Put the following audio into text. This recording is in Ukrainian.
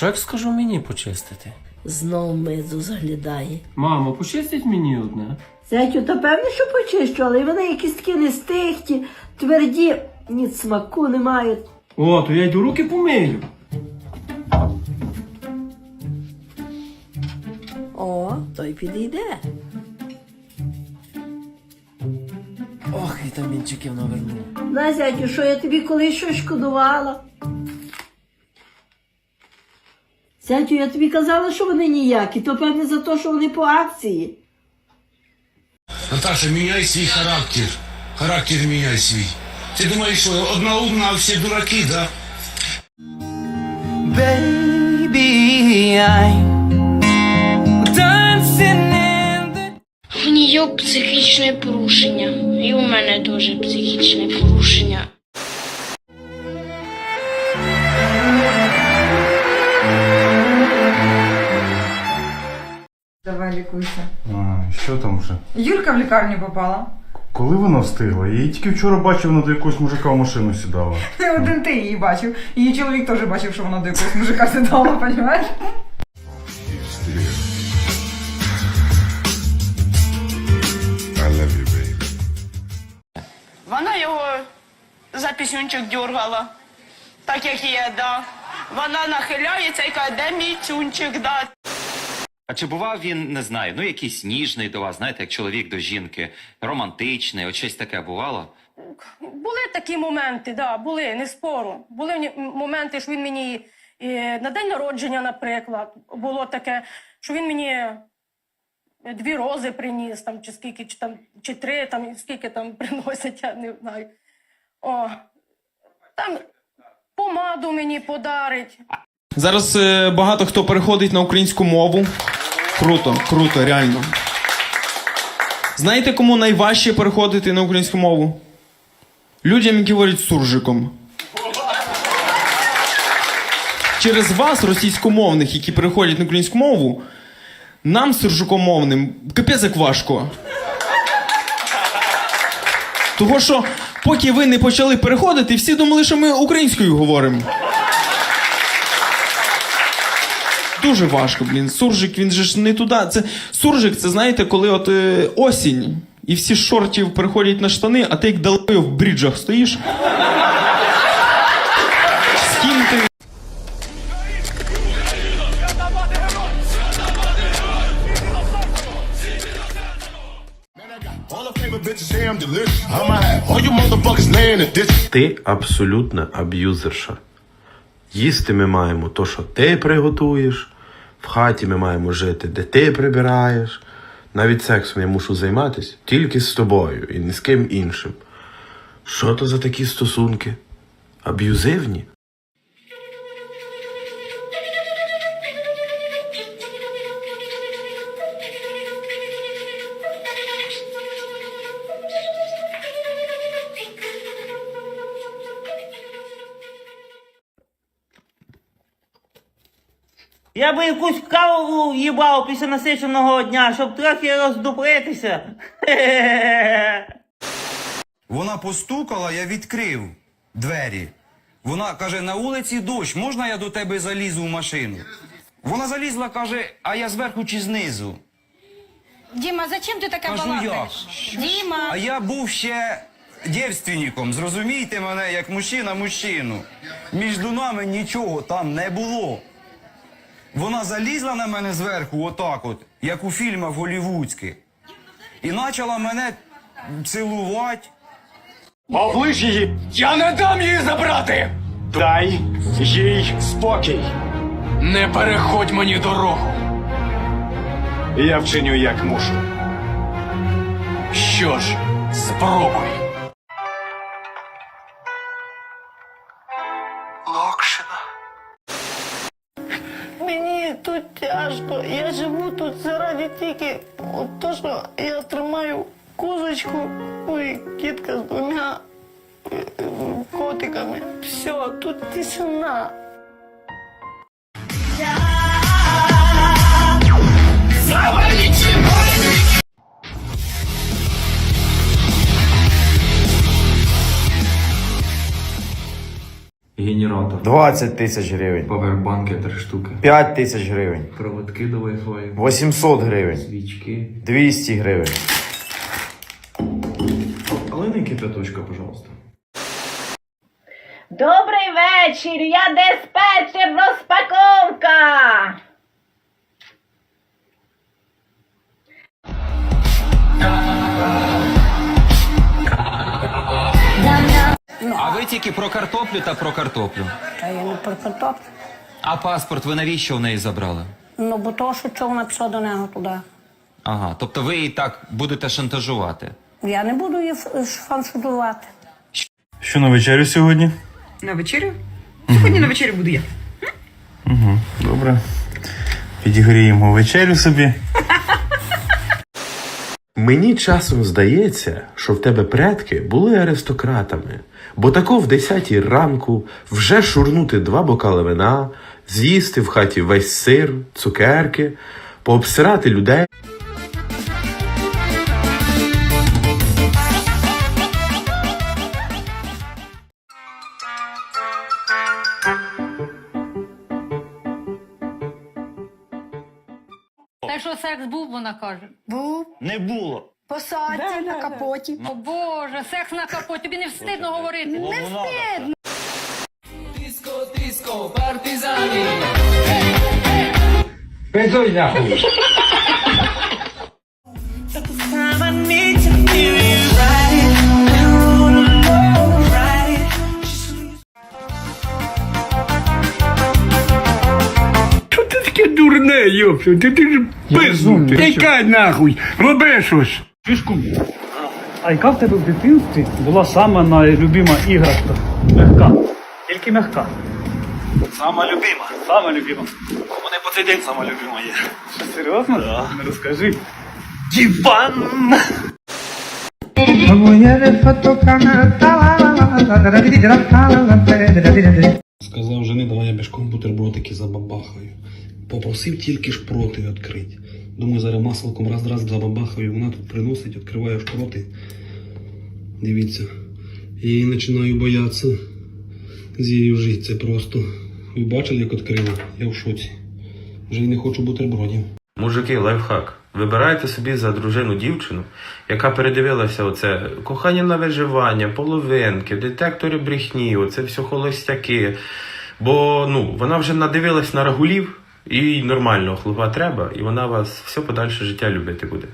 що як скажу мені почистити? Знов мизу заглядає. Мамо, почистить мені одне. Зятю, та певно, що почищу, але вони якісь такі нестихті, тверді, ні смаку не мають. О, то я йду руки помию. О, той підійде. Ох, вітамінчиків навернув. На, зятю, що я тобі колись щось шкодувала? Зятю, я тобі казала, що вони ніякі, то певне за те, що вони по акції. Наташа, міняй свій характер. Характер міняй свій. Ти думаєш, що одна умна, а всі дураки, да? Baby, I'm dancing in the В нее психічне порушення. І у мене теж психічне порушення. Лікуйся. А, що там вже? Юлька в лікарню попала. Коли вона встигла? Я її тільки вчора бачив, вона до якогось мужика в машину сідала. Один ти її бачив. Її чоловік теж бачив, що вона до якогось мужика сідала, понімаєш? Вона його за пісюнчик дергала, так як є, да. Вона нахиляється і каже, де мій цюнчик, да. А чи бував він, не знаю, ну якийсь ніжний до вас, знаєте, як чоловік до жінки, романтичний, от щось таке бувало? Були такі моменти, да, були, не спору. Були ні- моменти, що він мені е, на день народження, наприклад, було таке, що він мені е, дві рози приніс, там, чи скільки, чи, там, чи три, там, скільки там приносять, я не знаю. О, там помаду мені подарить. Зараз е, багато хто переходить на українську мову. Круто, круто, реально. Знаєте, кому найважче переходити на українську мову? Людям, які говорять суржиком. Через вас, російськомовних, які переходять на українську мову, нам, суржикомовним, капець як важко. Того, що поки ви не почали переходити, всі думали, що ми українською говоримо. Дуже важко, блін. Суржик, він же ж не туди. Це суржик, це знаєте, коли от е, осінь, і всі шортів переходять на штани, а ти як далеко в бріджах стоїш. З ким ти? Ти абсолютна аб'юзерша. Їсти ми маємо то, що ти приготуєш, в хаті ми маємо жити, де ти прибираєш. Навіть сексом я мушу займатися тільки з тобою і ні з ким іншим. Що то за такі стосунки? Аб'юзивні? Я би якусь каву їбав після насиченого дня, щоб трохи роздупритися. Вона постукала, я відкрив двері. Вона каже, на вулиці дощ, можна я до тебе залізу в машину? Вона залізла, каже, а я зверху чи знизу. Діма, зачем ти таке Кажу, як? Діма! А я був ще дівственником, зрозумійте мене, як мужчина мужчину. Між нами нічого там не було. Вона залізла на мене зверху, отак от, як у фільмах голівудських. І почала мене цілувати. Оближ її! Я не дам її забрати! Дай їй спокій. Не переходь мені дорогу. Я вчиню як мушу. Що ж, спробуй. Тяжко. Я живу тут заради тільки от то, що я тримаю козочку, ой, кітка з двома котиками. Все, тут тишина. Генератор. 20 тисяч гривень. Павербанки три штуки. 5 тисяч гривень. Проводки до Wi-Fi. 800 гривень. Свічки. 200 гривень. Але не кипяточка, пожалуйста. Добрий вечір, я диспетчер розпаковка. Ви тільки про картоплю та про картоплю. Та я не про картоплю. А паспорт ви навіщо в неї забрали? Ну, бо то, що чого вона пішла до нього туди. Ага, тобто ви її так будете шантажувати. Я не буду її фаншудувати. Що на вечерю сьогодні? На вечерю? Сьогодні на вечерю буду я. Добре. Підігріємо вечерю собі. Мені часом здається, що в тебе предки були аристократами, бо тако в 10 ранку вже шурнути два бокали вина, з'їсти в хаті весь сир, цукерки, пообсирати людей. Так що секс був, вона каже. Був. Не було. Посадці на капоті. О Боже, секс на капоті, тобі не встидно говорити. Не встидно. Що таке йопсю? Ти, ти ж пизнути. Тікай нахуй, роби щось. Фішку. А яка в тебе в дитинстві була сама найлюбима іграшка? Мягка. Тільки мягка. Сама любима. Сама любима. У мене по цей день сама любима є. Що, серйозно? Да. Ну, розкажи. Діван! Сказав жени, давай я бішком бутербродики забабахаю. Попросив тільки шпроти відкрити. Думаю, зараз масликом раз-раз забабахаю. Вона тут приносить, відкриває шпроти. Дивіться. І починаю боятися. З її жити це просто. Ви бачили, як відкрила? Я в шоці. Вже й не хочу бутербродів. Мужики, лайфхак. Вибирайте собі за дружину дівчину, яка передивилася оце кохання на виживання, половинки, детектори брехні, оце все холостяки. Бо ну, вона вже надивилась на рагулів, і нормально хлопа треба, і вона вас все подальше життя любити буде.